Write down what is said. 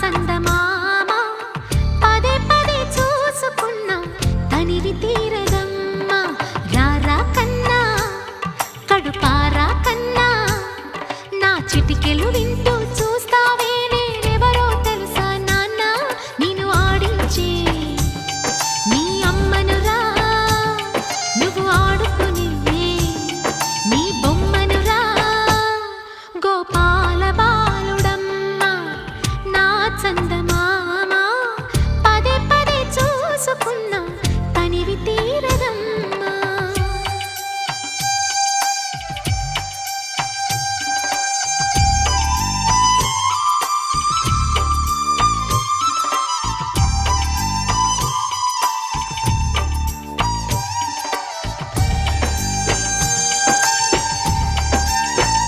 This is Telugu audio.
చందమామ. పదే పదే చూసుకున్నా తనివి తీరు गोपाल